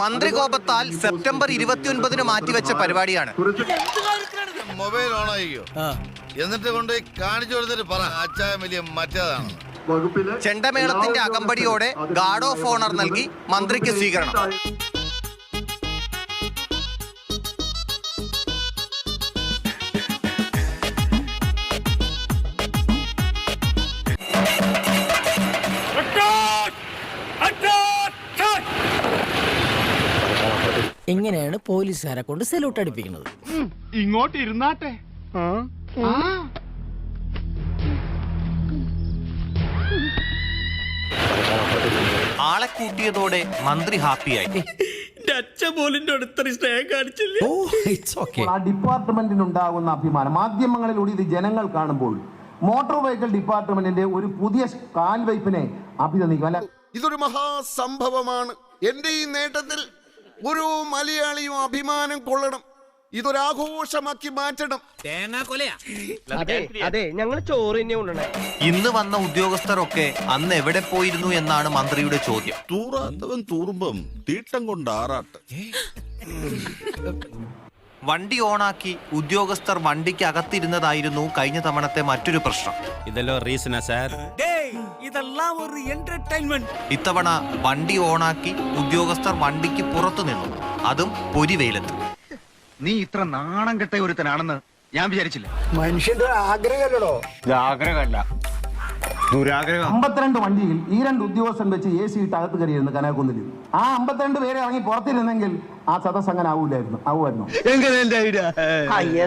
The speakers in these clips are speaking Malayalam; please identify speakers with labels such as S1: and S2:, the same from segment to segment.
S1: മന്ത്രി കോപത്താൽ സെപ്റ്റംബർ ഇരുപത്തിയൊൻപതിന് മാറ്റിവെച്ച പരിപാടിയാണ്.
S2: മൊബൈൽ ഓൺ ആയിക്കോ എന്നിട്ട് കൊണ്ട് കാണിച്ചു കൊടുത്തിട്ട് പറ അച്ചായ വലിയ മറ്റേതാണ്.
S1: ചെണ്ടമേളത്തിന്റെ അകമ്പടിയോടെ ഗാർഡ് ഓഫ് ഓണർ നൽകി മന്ത്രിക്ക് സ്വീകരണം.
S3: ഇങ്ങനെയാണ് പോലീസുകാരെ കൊണ്ട് സല്യൂട്ട് അടിപ്പിക്കുന്നത്?
S4: ഇങ്ങോട്ട് ഇരുന്നാട്ടെ.
S1: ആളെ കൂട്ടിയതോടെ മന്ത്രി ഹാപ്പിയായി
S3: ഓ ഇറ്റ്സ് ഓക്കെ
S5: ആ ഡിപ്പാർട്ട്മെന്റിനുണ്ടാകുന്ന അഭിമാനം. മാധ്യമങ്ങളിലൂടെ ഇത് ജനങ്ങൾ കാണുമ്പോൾ മോട്ടോർ വെഹിക്കിൾ ഡിപ്പാർട്ട്മെന്റിന്റെ ഒരു പുതിയ കാൽവയ്പിനെ അഭിനന്ദിക്കും. അല്ല
S6: ഇതൊരു മഹാസംഭവമാണ്. എന്റെ ഈ നേട്ടത്തിൽ ഒരു മലയാളിയും അഭിമാനം കൊള്ളണം. ഇതൊരാഘോഷമാക്കി മാറ്റണം.
S7: അതെ അതെ ഞങ്ങൾ ചോറ് തന്നെ
S1: ഇന്ന് വന്ന ഉദ്യോഗസ്ഥരൊക്കെ അന്ന് എവിടെ പോയിരുന്നു എന്നാണ് മന്ത്രിയുടെ ചോദ്യം.
S2: തൂറാത്തവൻ തൂറുമ്പം തീട്ടം കൊണ്ട് ആറാട്ട്.
S1: വണ്ടി ഓണാക്കി ഉദ്യോഗസ്ഥർ വണ്ടിക്ക് അകത്തിരുന്നതായിരുന്നു കഴിഞ്ഞ തവണത്തെ മറ്റൊരു പ്രശ്നം.
S8: ഇതെല്ലാം റീസണാ സാർ
S1: ഇത്തവണ വണ്ടി ഓണാക്കി ഉദ്യോഗസ്ഥർ വണ്ടിക്ക് പുറത്തു നിന്നു. അതും പൊരിവെയിലത്ത്.
S4: നീ ഇത്ര നാണം കെട്ട ഒരുത്തനാണെന്ന് ഞാൻ വിചാരിച്ചില്ല. മനുഷ്യന്റെ ആഗ്രഹമല്ലോ.
S5: ആഗ്രഹമല്ല അമ്പത്തിരണ്ട് വണ്ടിയിൽ ഈ രണ്ട് ഉദ്യോഗസ്ഥൻ വെച്ച് എ സി ഇട്ട് അകത്ത് കയറിയിരുന്നു കനകക്കുന്നിൽ ആ അമ്പത്തിരണ്ട് പേരെ ഇറങ്ങി പുറത്തിരുന്നെങ്കിൽ ആ സദസ് അങ്ങനെ ആവൂലായിരുന്നു ആവുമായിരുന്നു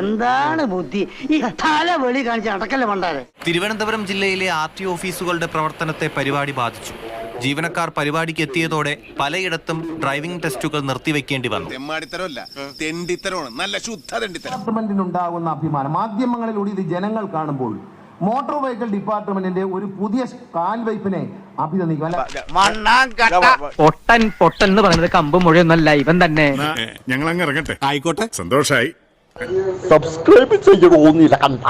S7: എന്താണ് ബുദ്ധി? ഈ തല വെളി കാണിച്ച് അടക്കല്ലേ മണ്ടാരെ?
S1: തിരുവനന്തപുരം ജില്ലയിലെ ആർ ടി ഓഫീസുകളുടെ പ്രവർത്തനത്തെ പരിപാടി ബാധിച്ചു. ജീവനക്കാർ പരിപാടിക്ക് എത്തിയതോടെ പലയിടത്തും ഡ്രൈവിംഗ് ടെസ്റ്റുകൾ നിർത്തിവെക്കേണ്ടി വന്നു.
S5: ഡിപ്പാർട്ട്മെന്റിനുണ്ടാകുന്ന അഭിമാനം. മാധ്യമങ്ങളിലൂടെ ഇത് ജനങ്ങൾ കാണുമ്പോൾ മോട്ടോർ വെഹിക്കിൾ ഡിപ്പാർട്ട്മെന്റിന്റെ ഒരു പുതിയ കാൽവയ്പിനെ അഭിനന്ദിക്കും. അല്ല
S7: പൊട്ടൻ പൊട്ടൻ എന്ന് പറയുന്നത് കമ്പ് മുഴയൊന്നല്ല ഇവൻ തന്നെ.
S2: ഞങ്ങൾ അങ്ങ് ഇറങ്ങട്ടെ. ആയിക്കോട്ടെ. സന്തോഷായി.
S9: സബ്സ്ക്രൈബ് ചെയ്യണോന്നില്ല കണ്ട.